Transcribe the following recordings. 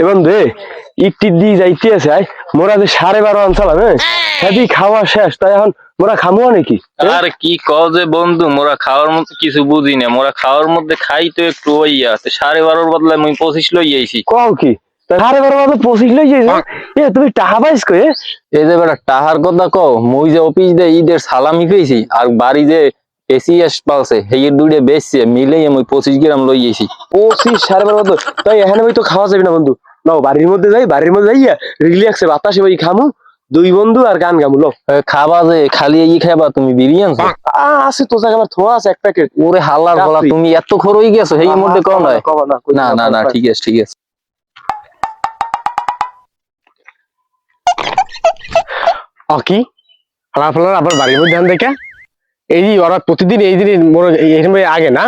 এবং দে ইকটি যাইতে আছে আই মোরা যে সাড়ে বারো হ্যাঁ হেদি খাওয়া শেষ। তাই এখন মোরা খামো নাকি? আর কি কও যে বন্ধু মোরা খাওয়ার মধ্যে কিছু বুঝি না। মোরা খাওয়ার মধ্যে খাই তো একটু ওই আছে। সাড়ে বারোর বদলে মুই পঁচিশ লই আইছি। কও কি? সাড়ে বারো বাজে পঁচিশ লই যাইছ এ? তুমি টাকা পাইস কই এ? এই যে বেটা টাহার কথা কও মুই যে অফিস দে ঈদের সালামি পেয়েছি আর বাড়ি যে এসিএস পালছে সেই দুইটা বেচছে মিলেই মুই পঁচিশ গ্রাম লই আইছি। পঁচিশ সাড়ে বারো বাজে তাই এখানে ভাই তো খাওয়া যাবে না বন্ধু। নাও বাড়ির মধ্যে যাই বাড়ির মধ্যে যাইয়া রিল্যাক্সে বাতাসে ভাই খামু দুই বন্ধু আর গান গামু লো। খাবা যে খালি এই খাবা তুমি বিরিয়ানি আছে তো জায়গা আমার থোয়া আছে এক প্যাকেট। ওরে বলা রাত্রি। তুমি এত খর হয়ে গেছো সেই মধ্যে কম নয়। না না না ঠিক আছে ঠিক আছে। ও কি? হালা ফালার আবার বাড়ির মধ্যে দেখা? এই যে ওরা প্রতিদিন এই দিন মোর এই সময় আগে না?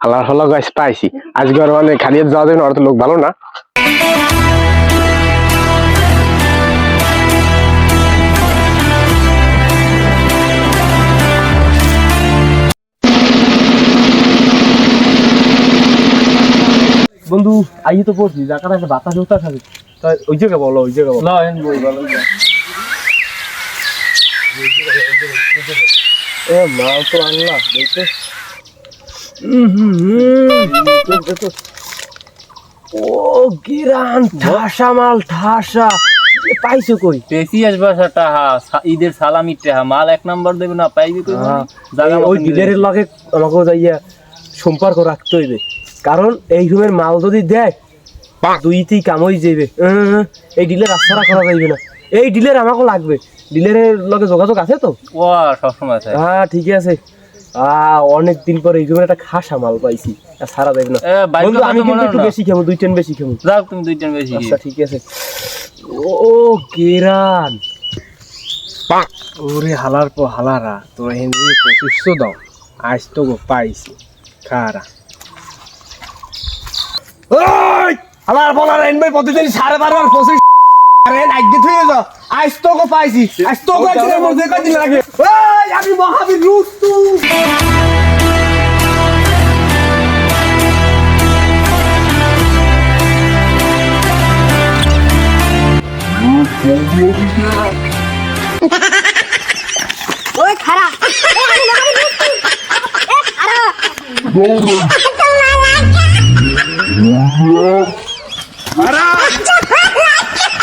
হালার ফালা গাছ পাইছি। আজকে ওরা মানে খালিয়ে যাওয়া যাবে না ওরা তো লোক ভালো না। বন্ধু আইয়ে তো পড়ছি জায়গাটা একটা বাতাস উতাস আছে তা ওই জায়গা বলো ওই জায়গা বলো। এ মাল তো আনলা দেখতে। ও গিরান ঠাসা মাল ঠাসা। পাইছো কই? বেশি আসবা ঈদের সালামি টাহা। মাল এক নাম্বার দেবে না পাইবি তো জায়গা ওই ডিলারের লগে আমাকে যাইয়া সম্পর্ক রাখতে হইবে। কারণ এই রুমের মাল যদি দেয় দুইতেই কাম হয়ে যাবে উম, এই ডিলের আস্থারা করা যাইবে না। এই ডিলের আমাকে লাগবে। ডিলারের লগে যোগাযোগ আছে তো? ও সবসময় থাকে হ্যাঁ ঠিকই আছে। অনেক দিন পরে এই একটা খাসা মাল পাইছি। সারা যাইবে না। বন্ধু আমি কিন্তু একটু বেশি খাব দুই টেন বেশি খাব যাও তুমি দুইজন বেশি আচ্ছা ঠিক আছে। ও কেরান। ওরে হালার পর হালারা তো হেনরি পঁচিশশো দাও। আজ তো গো পাইছি খারা। ওই হালার বলার এন ভাই প্রতিদিন সাড়ে বারো আর পঁচিশ আজকে থুয়ে যাও আজ তো গো পাইছি। আজ তো গো একদিনের মধ্যে কয়দিন লাগে। ওই আমি মহাবীর রুস্তু। ওই খারা। এ খারা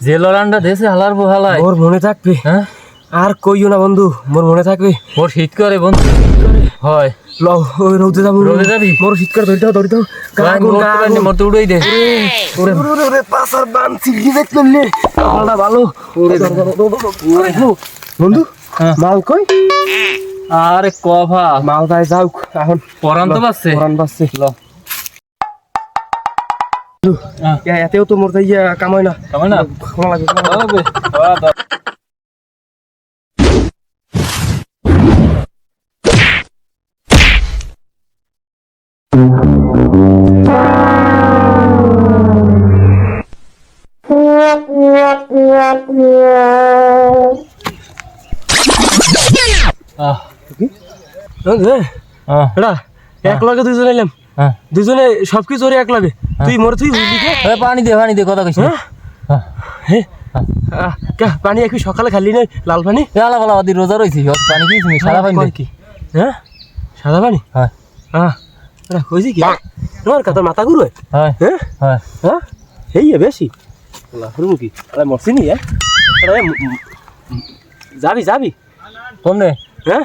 যে লড়ানটা দেশে হালার হালাই মোর মনে থাকবে। হ্যাঁ? আর কইও না বন্ধু মোর মনে থাকবে। ওর শীত করে বন্ধু। হয়। ল ওই রোদে যাব। রোদে যাবি? মোর শীত করে ধরতে ধরতে গান মরতে পারিনি, মরতে উড়াই দে। ওরে ওরে ওরে। পাসার বান সিগি দেখ কপালটা ভালো। ওরে। বন্ধু হ্যাঁ। মাল কই? আরে কভা মাল দাই যাও এখন। পরান তো পাচ্ছে পরান বাসছে ল। এতেও তো মোর তাই কামাই না। কেমন না? লাগবে। হবে খাওয়া হ্যাঁ, রে, আহ, এডা এক লগে দুইজন এলাম। দুজনে সবকিছু এক লগে। তুই মোর তুই বুঝলি কে এ, পানি দে পানি দে কথা কইস না। হ্যাঁ? হে আহ, কে পানি একটু সকালে খালি নাই লাল পানি? এ, আলা বালা আদি রোজা রইছি অত পানি কি তুমি সারা পানি কি? হ্যাঁ? সাদা পানি? হ্যাঁ। হ্যাঁ কইছি কি? তোমার কাতার মাথা ঘুরবে হ্যাঁ। হ্যাঁ? হ্যাঁ। হ্যাঁ? এই এ বেশি। লাফরু কি? আরে মরছি নি হ্যাঁ আরে যাবি যাবি? কোনে হ্যাঁ?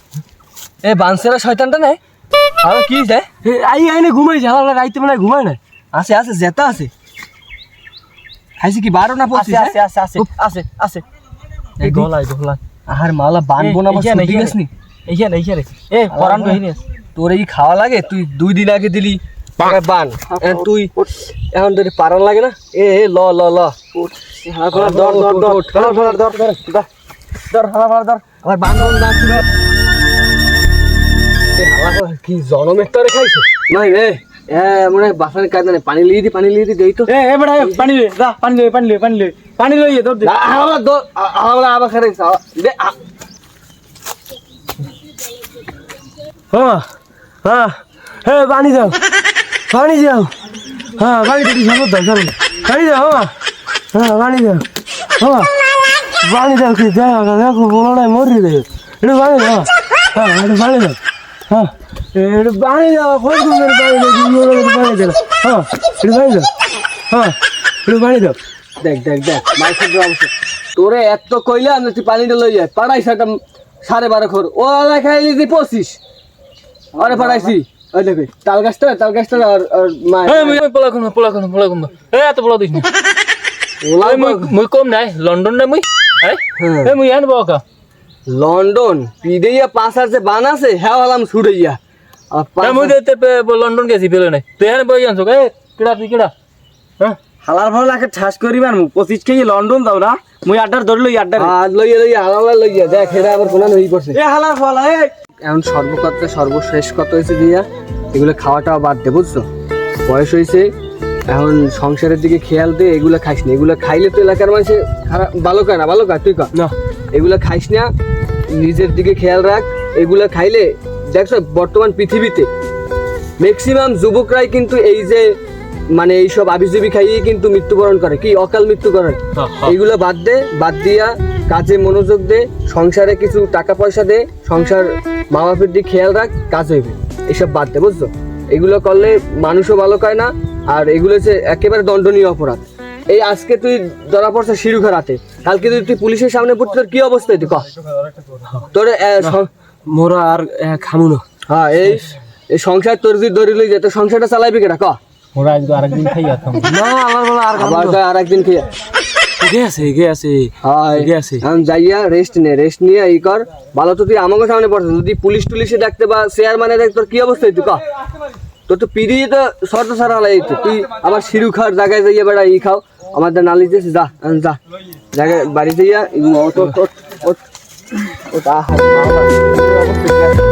এ বানসেরা শয়তানটা নাই আর কি আই আইনে ঘুমাইছে আলার বেলায় রাইতে মানে ঘুমায় না। আছে আছে জেতা আছে। খাইছি কি বারো না পঁচিশ আছে আছে আছে আছে। আছে এই গলায় গলায়। আহার মালা বানবো না আমার সর্দি গেছ নি এইখানে এইখানে এ পরান গহিনী আছে তোর এই খাওয়া লাগে? তুই দুই দিন আগে দিলি। বান। এ তুই এখন তোর পারান লাগে না? এ এ ল ল ল। দর দর দর দর দর হালা হালা দর আবার বান বান না ছিল এ হালা হালা কি জনমের তরে খাইছো? নাই রে এ মনে হয় বাসার কাজ নেই পানি লিয়ে দি পানি লিয়ে দি দেই তো। এ এ বড়া পানি লে যা পানি লে পানি লে পানি লে পানি লইয়ে দৌড় দে। হাওলা দর হাওলা আবার খারে দে হ্যাঁ হ্যাঁ হে পানি দাও পানি দাও। হ্যাঁ পানি দিদি সব দাও সব পানি দাও হ্যাঁ হ্যাঁ পানি দাও হ্যাঁ পানি দাও কি দাও দেখো বলো না মরি দে একটু পানি দাও হ্যাঁ একটু পানি দাও হ্যাঁ একটু পানি দাও করে পানি দাও একটু পানি দাও হ্যাঁ একটু পানি দাও হ্যাঁ একটু পানি দাও দেখ দেখ দেখ মাইকের ড্রাম তোরে এত কইলা না তুই পানিটা লই যায় পাড়াই সেটা সাড়ে বারো খোর। ও খাইলি তুই পঁচিশ। আরে পাড়াইছি। ওই দেখি তাল গাছটা তাল গাছটা আর আর মা- এই পোলা কোন পোলা কোন পোলা কোন এ এত পোলা দিস না। মুই কম নাই। লন্ডন না মুই? এই? হ্যাঁ। মুই বাকা লন্ডন পিদেইয়া পাঁচ আর যে বান আছে হ্যাঁ হলাম আর মুই দেখতে লন্ডন গেছি পেলে নাই। তুই এখানে বই আনছো এ কিড়া তুই কিড়া? হ্যাঁ হালার ভালো লাগে ঠাস করিবার মু পঁচিশ কেজি লন্ডন দাও না। মুই আড্ডার ধরলো আড্ডার আর লইয়া লইয়া হালালা লইয়া দেখ এরা আবার কোনা হই পড়ছে এ হালার ফলা এ এখন সর্বকত সর্বশেষ কত হয়েছে দিয়া। এগুলো খাওয়াটাও বাদ দে বুঝছ? বয়স হয়েছে এখন সংসারের দিকে খেয়াল দে এগুলো খাইস না। এগুলো খাইলে তো এলাকার মানুষে খারাপ ভালো কায় না ভালো কায় তুই কা। না। এগুলো খাইস না নিজের দিকে খেয়াল রাখ। এগুলো খাইলে দেখছ বর্তমান পৃথিবীতে। ম্যাক্সিমাম যুবকরাই কিন্তু এই যে মানে এইসব আবিজুবি খাইয়ে কিন্তু মৃত্যুবরণ করে। কি অকাল মৃত্যু করে? এইগুলো বাদ দে বাদ দিয়া কাজে মনোযোগ দে সংসারে কিছু টাকা পয়সা দে সংসার মা বাপের দিকে খেয়াল রাখ কাজ হইবে। এইসব বাদ দে বুঝছ? এগুলো করলে মানুষও ভালো খায় না আর এগুলো হচ্ছে একেবারে দণ্ডনীয় অপরাধ। এই আজকে তুই ধরা পড়ছে শিরুখা রাতে। কালকে যদি তুই পুলিশের সামনে পড়তে তোর কি অবস্থা হইতো? ক। তোর মোরা আর খামু না। হ্যাঁ এই এই সংসার তোর যদি ধরে লই সংসারটা চালাইবি কেটা ক। ওরা আজকে আরেকদিন খাই আতাম না আমার বলা আর আবার কয় আর একদিন খেয়ে গে আছে গে আছে হয়। আছে। এখন যাইয়া রেস্ট নে রেস্ট নিয়ে ই কর। ভালো তো তুই আমাকে সামনে পড়ছিস যদি পুলিশ টুলিশে দেখতে বা চেয়ারম্যানে দেখ তোর কি অবস্থা হইতো ক? তোর তো পিড়িয়ে তো শর্ত সারা হলাই তো তুই আমার শিরু খাওয়ার জায়গায় যাইয়া বেড়া ই খাও। আমাদের নালিশ দিয়েছে যা যা। জায়গায় বাড়ি যাইয়া 我打海猫了，不知道是。